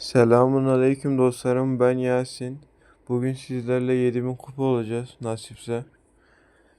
Selamun aleyküm dostlarım ben Yasin. Bugün sizlerle 7000 kupa olacağız nasipse.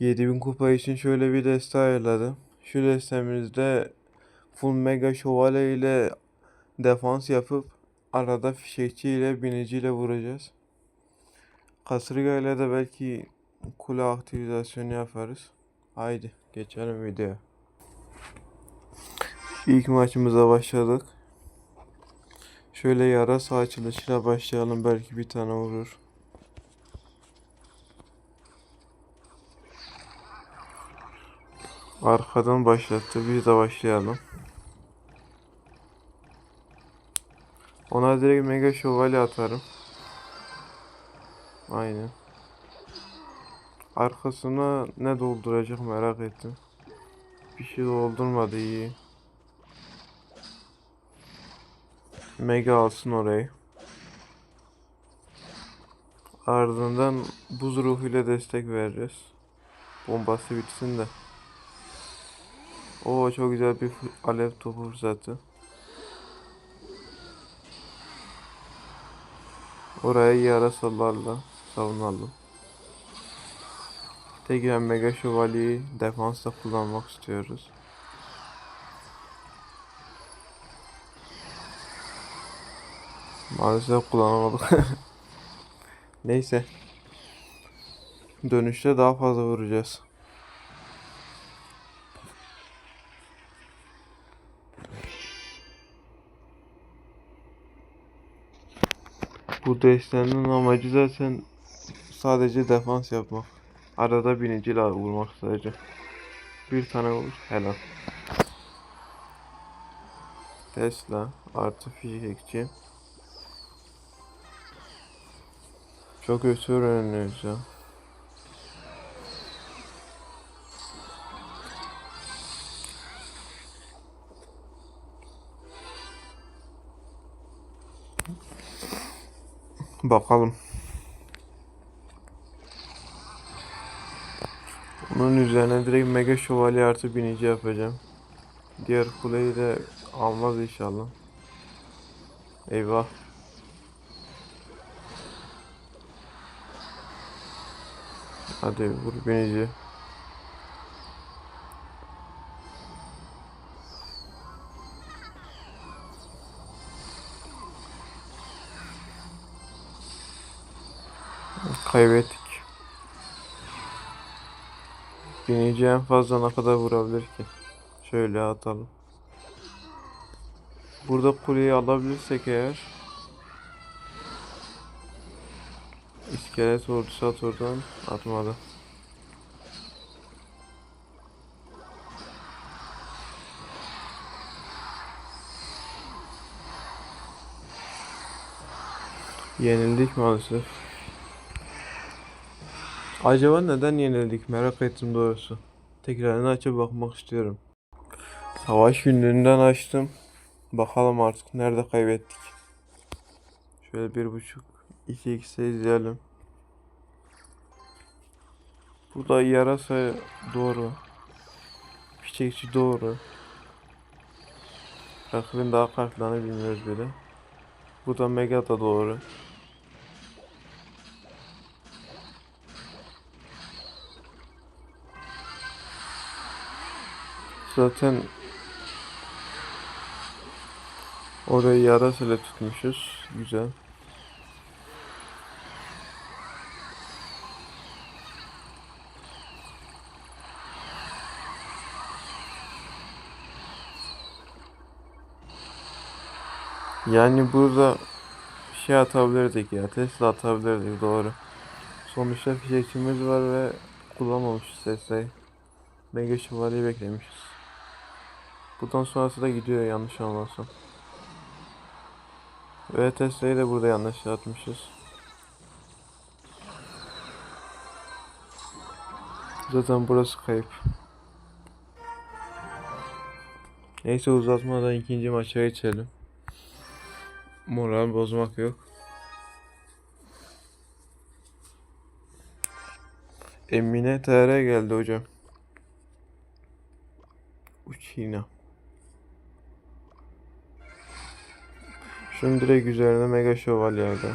7000 kupa için şöyle bir deste ayarladım. Şu destemizde full mega şövalye ile defans yapıp arada fişekçi ile binici ile vuracağız. Kasırga ile de belki kule aktivizasyonu yaparız. Haydi geçelim videoya. İlk maçımıza başladık. Şöyle yarasa açılışıyla başlayalım. Belki bir tane vurur. Arkadan başlattı. Biz de başlayalım. Ona direkt mega şövalye atarım. Aynen. Arkasına ne dolduracak merak ettim. Bir şey doldurmadı iyi. Mega alsın orayı. Ardından buz ruhuyla destek vereceğiz. Bombası bitsin de. Oo çok güzel bir alev topu fırsatı. Oraya yarasalarla savunalım. Tekrar Mega Şövalyeyi defansta kullanmak istiyoruz. Maalesef kullanamadık. Neyse. Dönüşte daha fazla vuracağız. Bu destenin amacı zaten sadece defans yapmak. Arada biniciyle vurmak sadece. Bir tane vur. Helal. Tesla artı fişekçi. Çok kötü öğreniyoruz ya. Bakalım. Bunun üzerine direkt Mega Şövalye artı binici yapacağım. Diğer kuleyi de almaz inşallah. Eyvah. Hadi vur binici. Kaybettik. Binici en fazla ne kadar vurabilir ki? Şöyle atalım. Burada kuleyi alabilirsek eğer İskelet ordusu at oradan atmadı. Yenildik maalesef. Acaba neden yenildik merak ettim doğrusu. Tekrarını açıp bakmak istiyorum. Savaş günlüğünden açtım. Bakalım artık nerede kaybettik. Şöyle bir buçuk iki x'e izleyelim. Burada yarasa doğru. Fişekçi doğru. Rakibin daha kartlarını bilmiyoruz bile. Bu da Mega da doğru. Zaten orayı yarasıyla tutmuşuz. Güzel. Yani burada şey atabilirdik ya. Tesla atabilirdik doğru. Sonuçta fişekçimiz var ve kullanmamışız Tesla'yı. Mega şövalyeyi beklemişiz. Buradan sonrası da gidiyor yanlış anlarsam. Ve Tesla'yı da burada yanlış atmışız. Zaten burası kayıp. Neyse uzatmadan ikinci maça geçelim. Moral bozmak yok. Emine TR geldi hocam. Uçina. Şimdi direkt üzerine Mega Şövalye'de.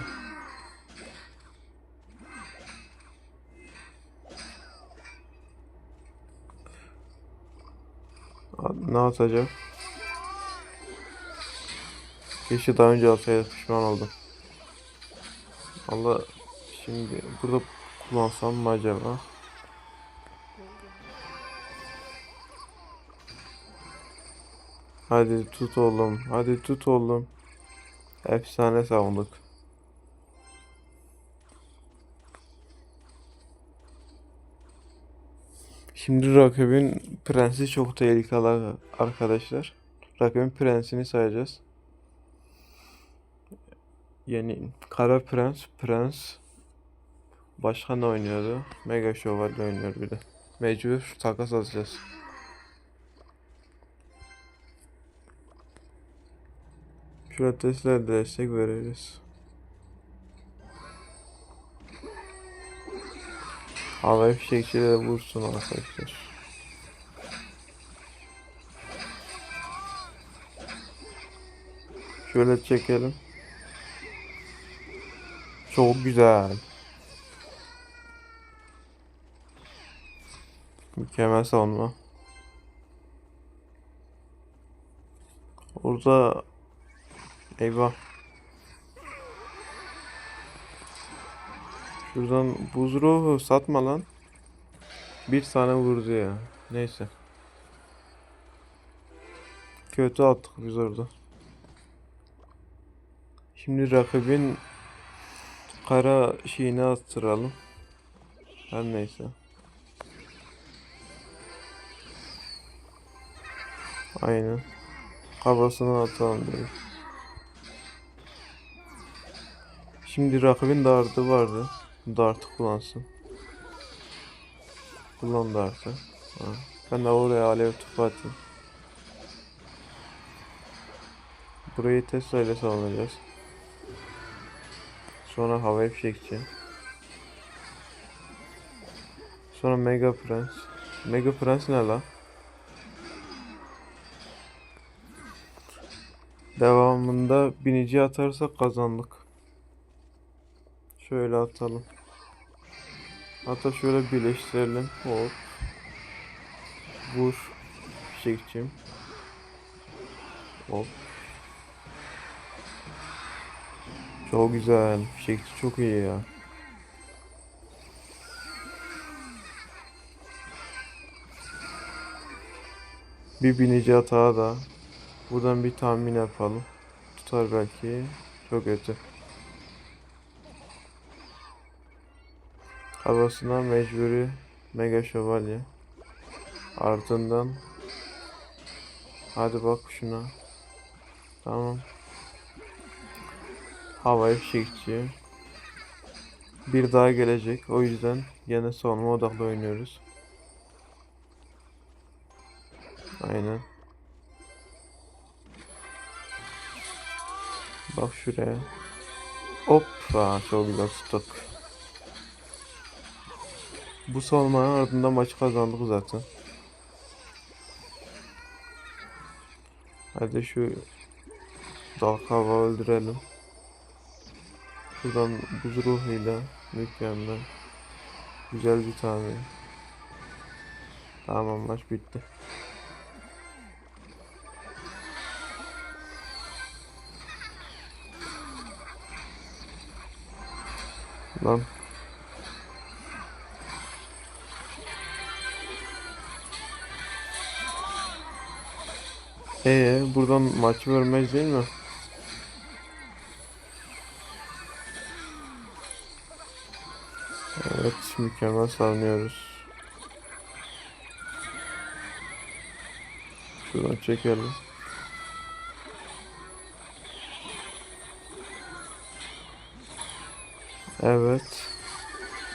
Ne atacak? Keşke daha önce alsaydı pişman oldum. Allah şimdi burada kullansam mı acaba? Hadi tut oğlum. Hadi tut oğlum. Efsane savunduk. Şimdi rakibin prensi çok tehlikeli arkadaşlar. Rakibin prensini sayacağız. Yani Kara Prens, Prens başka ne oynuyordu? Mega Şövalye oynuyor bir de. Mecbur takas atacağız. Şöyle Tesla'ya destek veririz. Havai fişekçileri de vursun arkadaşlar. Şöyle çekelim. Çok güzel. Mükemmel savunma. Orada eyvah. Şuradan buz ruhu satma lan. Bir tane vurdu ya. Neyse. Kötü attık biz orada. Şimdi rakibin kara şeyini attıralım. Her neyse. Aynen. Kafasına atalım direkt. Şimdi rakibin dardı vardı. Dartı kullansın. Kullan dartı. Ha. Ben de oraya alev atayım. Burayı Tesla ile savunacağız. Sonra havai fişekçi. Sonra Mega Prens. Mega Prens ne la? Devamında binici atarsak kazandık. Şöyle atalım. Hatta şöyle birleştirelim. Hop. Vur. Fişekçim. Hop. Çok güzel. Fişekçi çok iyi ya. Bir binici hata da. Buradan bir tahmin yapalım. Tutar belki. Çok kötü. Havasına mecburi Mega Şövalye. Ardından Hadi bak şuna. Tamam. Havai fişekçi. Bir daha gelecek. O yüzden yine savunma odaklı oynuyoruz. Aynen. Bak şuraya. Hoppa çok güzel tuttuk. Bu savunmanın ardından maçı kazandık zaten. Hadi şu dal hava öldürelim. Şuradan buz ruhuyla mükemmel. Güzel bir tane. Tamam maç bitti. Lan. Ee, buradan maçı vermez değil mi? Evet, mükemmel savunuyoruz. Şuradan çekelim. Evet.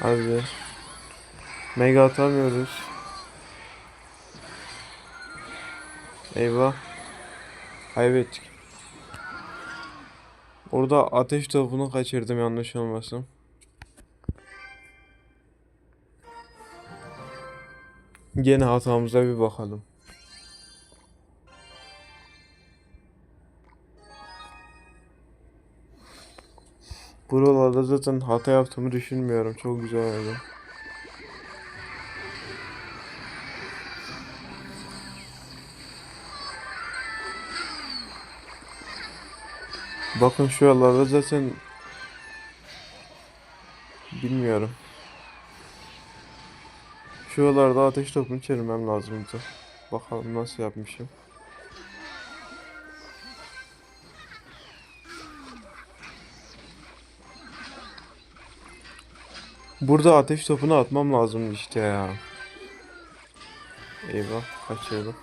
Hadi. Mega atamıyoruz. Eyvah. Kaybettik. Orada ateş topunu kaçırdım yanlış olmasın. Gene hatamıza bir bakalım. Buralarda zaten hata yaptığımı düşünmüyorum. Çok güzel oldu. Bakın şu yollarda zaten bilmiyorum. Şu yollarda ateş topunu çevirmem lazımdı. Bakalım nasıl yapmışım. Burada ateş topunu atmam lazım işte ya. Eyvah kaçırdım.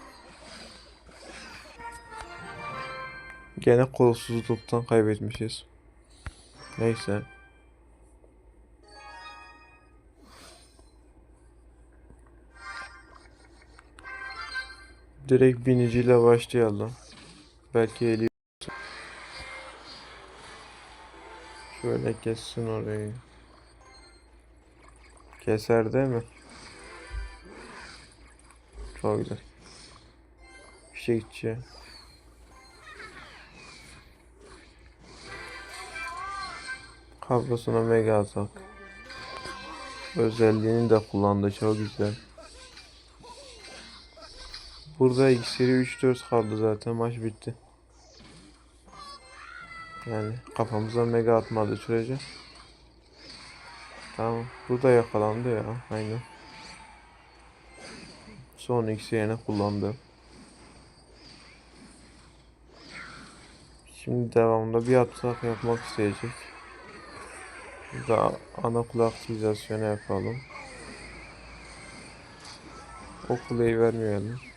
Gene kolsuzluktan kaybetmişiz. Neyse. Direkt biniciyle başlayalım. Belki eli Şöyle kessin orayı. Keser değil mi? Çok güzel. Fişekçi. Kablosuna mega atak. Özelliğini de kullandı çok güzel. Burada iksiri 3-4 kaldı zaten maç bitti. Yani kafamıza mega atmadı sürece. Tamam. Burada yakalandı ya. Aynen. Son iksirini kullandı. Şimdi devamında bir atak yapmak isteyecek. Burada ana kule aktivasyonu yapalım. O kuleyi vermeyelim.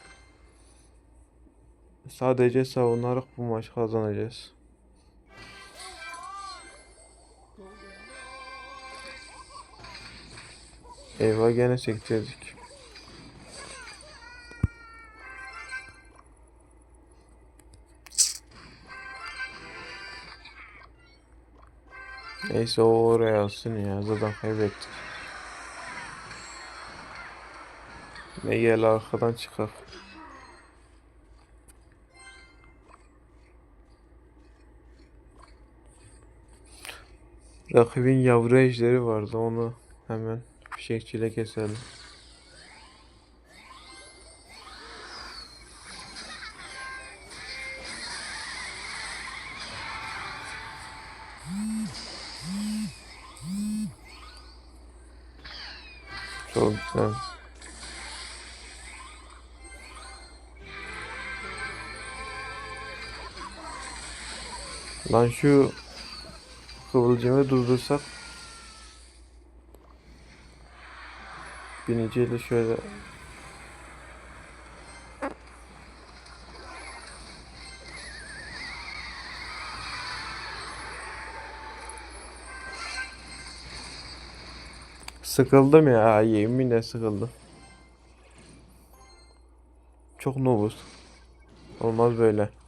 Sadece savunarak bu maç kazanacağız. Eyvah gene sektirdik. Neyse o oraya alsın ya zaten kaybettik. Ne gel arkadan çıkar. Rakibin yavru ejderi vardı onu hemen fişekçiyle keselim. Çok güzel. Lan şu kıvılcımı durdursak biniciyle şöyle Sıkıldım ya yeminle sıkıldım. Çok nobuz. Olmaz böyle.